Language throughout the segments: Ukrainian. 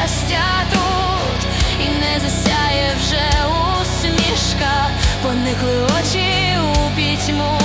щастя тут і не засяє вже усмішка, поникли очі у пітьму.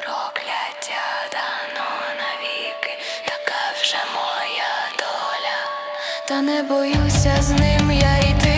прокляття дано навіки, така вже моя доля, та не боюся з ним я йти.